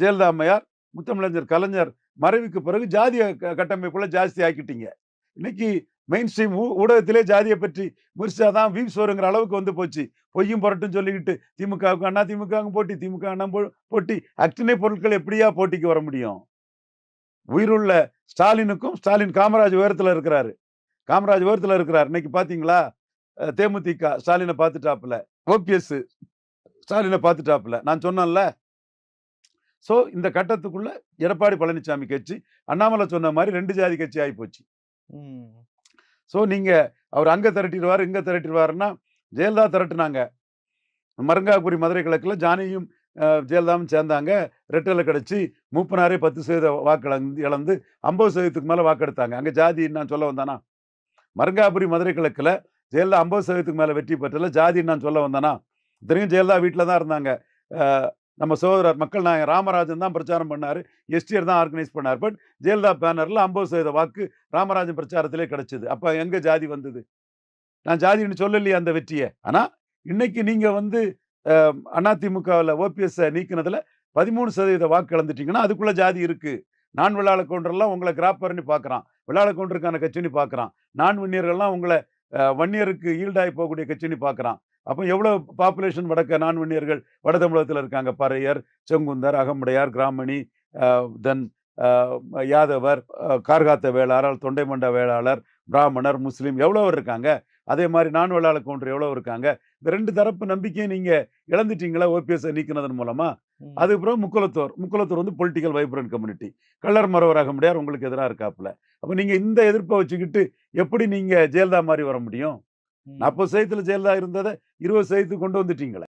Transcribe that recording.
ஜெயலலிதா அம்மையார் முத்தமிழஞ்சர் கலைஞர் மறைவுக்கு பிறகு ஜாதிய க- கட்டமைப்புல ஜாஸ்தி ஆக்கிட்டீங்க. இன்னைக்கு மெயின் ஸ்ட்ரீம் ஊடகத்திலே ஜாதியை பற்றி முடிச்சாதான் வீம் வருங்கிற அளவுக்கு வந்து போச்சு. பொய்யும் புரட்டும் சொல்லிக்கிட்டு திமுகவுக்கு அண்ணா திமுக போட்டி திமுக அண்ணா போ- போட்டி அக்டினை பொருட்கள் எப்படியா போட்டிக்கு வர முடியும்? உயிருள்ள ஸ்டாலினுக்கும் ஸ்டாலின் காமராஜ் உயரத்தில் இருக்கிறாரு. காமராஜ் உயரத்தில் இருக்கிறார். இன்னைக்கு பார்த்தீங்களா தேமுதிக ஸ்டாலினை பார்த்துட்டாப்புல ஓபிஎஸ் ஸ்டாலினை பார்த்துட்டாப்புல நான் சொன்னேன்ல சோ இந்த கட்டத்துக்குள்ள எடப்பாடி பழனிசாமி கட்சி அண்ணாமலை சொன்ன மாதிரி ரெண்டு ஜாதி கட்சி ஆகி போச்சு. ம். சோ நீங்க அவர் அங்க திரட்டிடுவார் இங்க திரட்டிடுவாருன்னா ஜெயலலிதா திரட்டுனாங்க. மருங்காபுரி மதுரை கிழக்குல ஜானியும் ஜெயலலிதாவும் சேர்ந்தாங்க. ரெட்டலை கிடைச்சி மூப்பனாரே பத்து சதவீத வாக்கு இழந்து ஐம்பது சதவீதத்துக்கு மேல வாக்கெடுத்தாங்க. அங்க ஜாதி நான் சொல்ல வந்தானா? மருங்காபுரி மதுரை கிழக்குல ஜெயலலிதா ஐம்பது சதவீதத்துக்கு மேல வெற்றி பெற்றல ஜாதி நான் சொல்ல வந்தானா? இத்தனையும் ஜெயலலிதா வீட்டில் தான் இருந்தாங்க. நம்ம சகோதரர் மக்கள் நாயகன் ராமராஜன் தான் பிரச்சாரம் பண்ணார். எஸ்டிஆர் தான் ஆர்கனைஸ் பண்ணார். பட் ஜெயலலிதா பேனரில் ஐம்பது சதவீத வாக்கு ராமராஜன் பிரச்சாரத்திலே கிடைச்சிது. அப்போ எங்கே ஜாதி வந்தது? நான் ஜாதின்னு சொல்லலையே அந்த வெற்றியை. ஆனால் இன்னைக்கு நீங்கள் வந்து அதிமுகவில் ஓபிஎஸ்ஸை நீக்கினதில் பதிமூணு சதவீத வாக்கு இழந்துட்டிங்கன்னா அதுக்குள்ளே ஜாதி இருக்குது நான் விழாள கவுண்டர்லாம் உங்களை கிராப்பர்னு பார்க்குறான். விழாள கவுண்டருக்கான கட்சின்னு பார்க்கறான். நான் வன்னியர்கள்லாம் உங்களை வன்னியருக்கு ஈல்டாகி போகக்கூடிய கட்சின்னு பார்க்குறான். அப்போ எவ்வளவு பாப்புலேஷன் வடக்க நான் வன்னியர்கள் வட தமிழகத்தில் இருக்காங்க? பறையர் செங்குந்தர் அகமுடையார் கிராமணி தென் யாதவர் கார்காத்த வேளாளர் தொண்டைமண்ட வேளாளர் பிராமணர் முஸ்லீம் எவ்வளோ இருக்காங்க? அதே மாதிரி நான் வேளாள கவுண்டர் எவ்வளோ இருக்காங்க? இந்த ரெண்டு தரப்பு நம்பிக்கையை நீங்க இழந்துட்டீங்களா? ஓபிஎஸ் நீக்கினதன் மூலமா? ம். அதுக்கப்புறம் முக்குலத்தோர் முக்குலத்தோர் வந்து பொலிட்டிக்கல் வைப்ரண்ட் கம்யூனிட்டி கள்ளர் மரவராக முடியாது உங்களுக்கு எதிராக இருக்காப்புல. அப்போ நீங்க இந்த எதிர்ப்பை வச்சுக்கிட்டு எப்படி நீங்க ஜெயலலிதா மாதிரி வர முடியும். நாற்பது சதவீதத்தில் ஜெயலலிதா இருந்ததை இருபது சதவீதத்துக்கு கொண்டு வந்துட்டீங்களே.